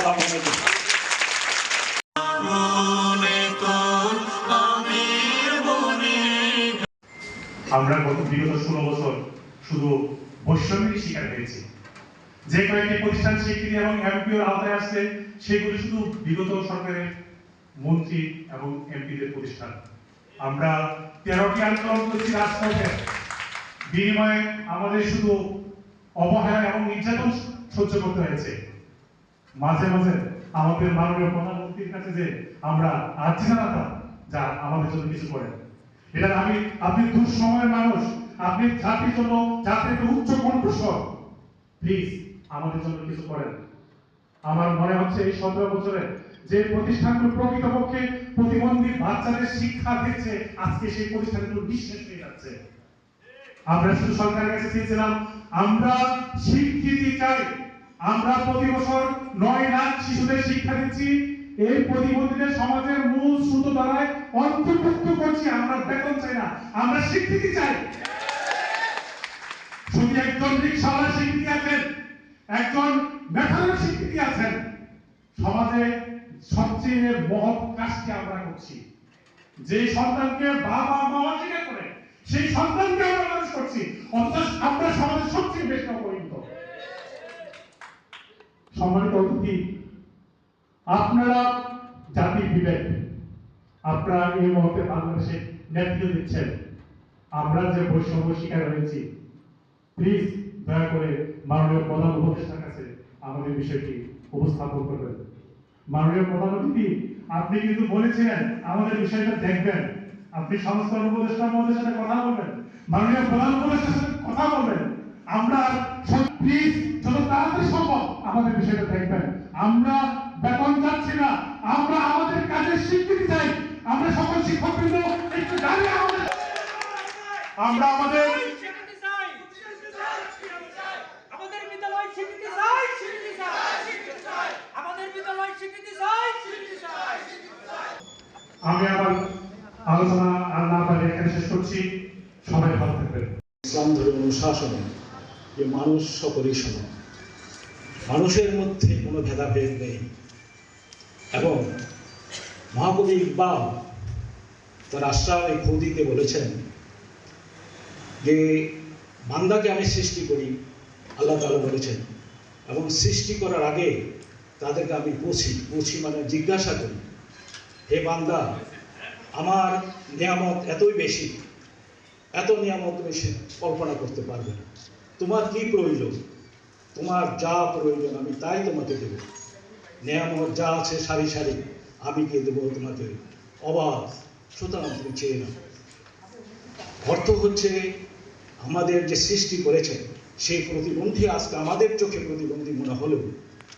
আসসালামু আমরা গত বিগত ষোলো বছর শুধু বৈষম্যের শিকার হয়েছি। যে কয়েকটি প্রতিষ্ঠান স্বীকৃতি এবং এমপিওর আওতায় আসছে, সেগুলি শুধু বিগত সরকারের মন্ত্রী এবং এমপিদের প্রতিষ্ঠান। আমরা তেরোটি আন্দোলন করছি রাজপথে বিনিময়ে আমাদের শুধু অবহেলা এবং নির্যাতন সহ্য করতে হয়েছে। মাঝে মাঝে আমাদের মাননীয় প্রধানমন্ত্রীর কাছে যে আমরা আর্জি জানাতাম, যা আমাদের জন্য কিছু করেন এটা আমি, আপনি দুঃসময়ের মানুষ, আপনি জাতির জন্য, জাতির উচ্চ কণ্ঠস্বর প্লিজ, আমাদের জন্য কিছু করেন। আমার মনে হচ্ছে এই সতেরো বছরে যে প্রতিষ্ঠানগুলো প্রকৃতপক্ষে প্রতিবন্ধী বাচ্চাদের শিক্ষা দিচ্ছে, আজকে সেই প্রতিষ্ঠানগুলো নিঃশেষ হয়ে যাচ্ছে। আমরা শুধু সরকারের কাছে চেয়েছিলাম, আমরা স্বীকৃতি চাই আমরা প্রতি বছর নয় লাখ শিশুদের শিক্ষা দিচ্ছি। এই প্রতিবন্ধীদের সমাজের মূল সুতো দ্বারায় অন্তর্ভুক্ত করছি। আমরা বেতন চাই না, আমরা স্বীকৃতি চাই। শুধু একজন রিক্সাওয়ালা স্বীকৃতি আছেন, একজন মেধার স্বীকৃতি আছেন। সমাজে সবচেয়ে মহৎ কাজটি আমরা করছি। যে সন্তানকে বাবা মা অস্বীকার করে, সেই সন্তানকে আমরা মানুষ করছি। অথচ আমরা সমাজের সবচেয়ে বেশি অবহেলিত সম্মানিত অতিথি, আপনারা জাতির বিবেক, আপনারা এই মুহূর্তে বাংলাদেশে নেতৃত্ব দিচ্ছেন। আমরা যে বৈষম্য শিকার হয়েছি প্লিজ দয়া করে মাননীয় প্রধান উপদেষ্টার কাছে আমাদের বিষয়টি উপস্থাপন করবেন। মাননীয় প্রধান অতিথি, আপনি কিন্তু বলেছিলেন, আমাদের বিষয়টা দেখবেন। আপনি সংস্কার উপদেষ্টা মহোদয়ের সাথে কথা বলবেন। মাননীয় প্রধান উপদেষ্টার সাথে কথা বলবেন। আমরা আমাদের বিষয়টা দেখবেন। আমরা বেতন চাচ্ছি না। আমরা আমাদের কাজের স্বীকৃতি চাই। আমরা সকল শিক্ষকবৃন্দ একটু দাঁড়িয়ে আমাদের আমরা আমাদের স্বীকৃতি চাই আমাদের বিদ্যালয় স্বীকৃতি চাই। স্বীকৃতি চাই আমাদের বিদ্যালয় স্বীকৃতি চাই। স্বীকৃতি চাই আমি আমার আলোচনা আর না পারে এখানে শেষ করছি। সবাই ভালো থাকবেন। ইসলাম ধর্মের অনুশাসনে যে মানুষ সকলেই সমান। মানুষের মধ্যে কোনো ভেদাভেদ নেই। এবং মহাকবি ইকবাল তার আশ্রামে খুদিতে বলেছেন যে, বান্দাকে আমি সৃষ্টি করি, আল্লাহ তাআলা বলেছেন। এবং সৃষ্টি করার আগে তাদেরকে আমি পুছি পুছি মানে জিজ্ঞাসা করি, হে বান্দা, আমার নিয়ামত এতই বেশি, এত নিয়ামত তুমি কল্পনা করতে পারবে না। তোমার কি প্রয়োজন? তোমার যা প্রয়োজন, আমি তাই তোমাকে দেব। নিয়ামত যা আছে সারি সারি, আমি কে দেবো তোমাকে অবাধ, সুতরাং তুমি চেয়ে নাও। অর্থ হচ্ছে, আমাদের যে সৃষ্টি করেছেন সেই প্রতিবন্ধী আজকে আমাদের চোখে প্রতিবন্ধী মনে হলেও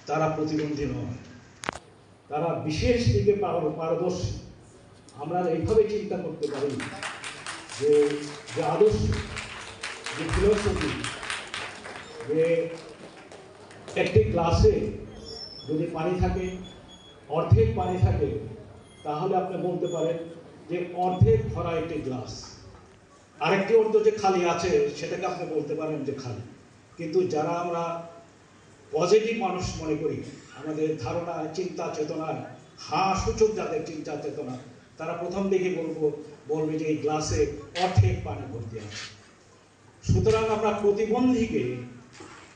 তারা প্রতিবন্ধী নয়। তারা বিশেষ দিকে পার- পারদর্শী। আমরা এইভাবে চিন্তা করতে পারি যে আদর্শ, যে ফিলোসফি যে একটি গ্লাসে যদি পানি থাকে, অর্ধেক পানি থাকে, তাহলে আপনি বলতে পারেন যে অর্ধেক ভরা একটি গ্লাস। আরেকটি অর্ধ যে খালি আছে, সেটাকে আপনি বলতে পারেন যে খালি। কিন্তু যারা আমরা পজিটিভ মানুষ মনে করি, আমাদের ধারণা, চিন্তা চেতনায় হাঁ সূচক যাদের চিন্তা, চেতনা, তারা প্রথম দিকে বলব, বলবে যে এই গ্লাসে অর্ধেক পানি ভর্তি আছে। সুতরাং আমরা প্রতিবন্ধীকে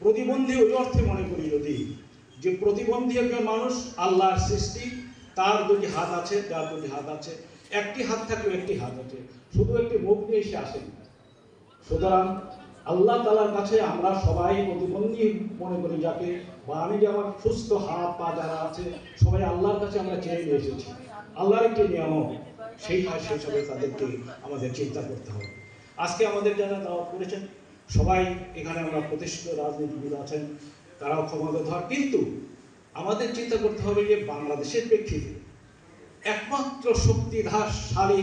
প্রতিবন্ধী ওই অর্থে মনে করি যদি, যে প্রতিবন্ধী একজন মানুষ আল্লাহর সৃষ্টি, তার দুটি হাত আছে, যার দুটি হাত আছে, একটি হাত থাকলেও একটি হাত আছে, শুধু একটি মুখ নিয়ে সে আসেন সুতরাং আল্লাহ তালার কাছে আমরা সবাই প্রতিবন্ধী মনে করি, যাকে যে আমার সুস্থ হাত পা যারা আছে, সবাই আল্লাহর কাছে আমরা চেয়ে নিয়ে এসেছি। আল্লাহর একটি নিয়ামক সেই সেই হিসাবে তাদেরকে আমাদের চিন্তা করতে হবে। আজকে আমাদের যারা দাওয়াত করেছেন সবাই এখানে আমরা প্রতিষ্ঠিত রাজনীতিবিদ আছেন, তারাও ক্ষমতাধর। কিন্তু আমাদের চিন্তা করতে হবে যে বাংলাদেশের প্রেক্ষিতে একমাত্র শক্তিধারশালী,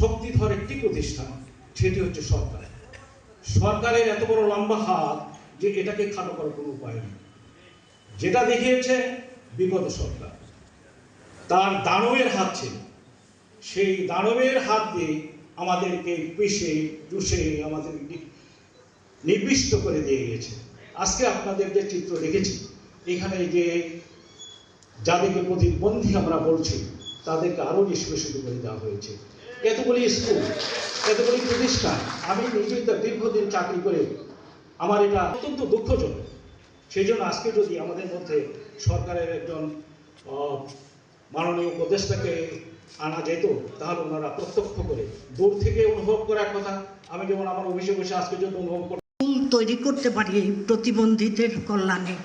শক্তিধর একটি প্রতিষ্ঠান, সেটি হচ্ছে সরকার। সরকারের এত বড় লম্বা হাত যে এটাকে খাটো করার কোনো উপায় নেই। যেটা দেখিয়েছে বিগত সরকার, তার দানবের হাত ছিল। সেই দানবের হাত দিয়ে আমাদেরকে পিষে, চুষে, আমাদের নির্দিষ্ট করে দিয়ে গেছে আজকে আপনাদের যে চিত্র দেখেছি, এখানে যে যাদেরকে প্রতিবন্ধী আমরা বলছি, তাদেরকে আরও নিষ্পেষিত করে দেওয়া হয়েছে। এতগুলি স্কুল, এতগুলি প্রতিষ্ঠান, আমি নিজেই দীর্ঘদিন চাকরি করে আমার এটা অত্যন্ত দুঃখজনক। সেই জন্য আজকে যদি আমাদের মধ্যে সরকারের একজন মাননীয় উপদেষ্টাকে আনা যেত, তাহলে ওনারা প্রত্যক্ষ করে দূর থেকে অনুভব করার কথা। আমি যেমন আমার অফিসে বসে আজকে যদি অনুভব তৈরি করতে পারি এই প্রতিবন্ধীদের কল্যাণে।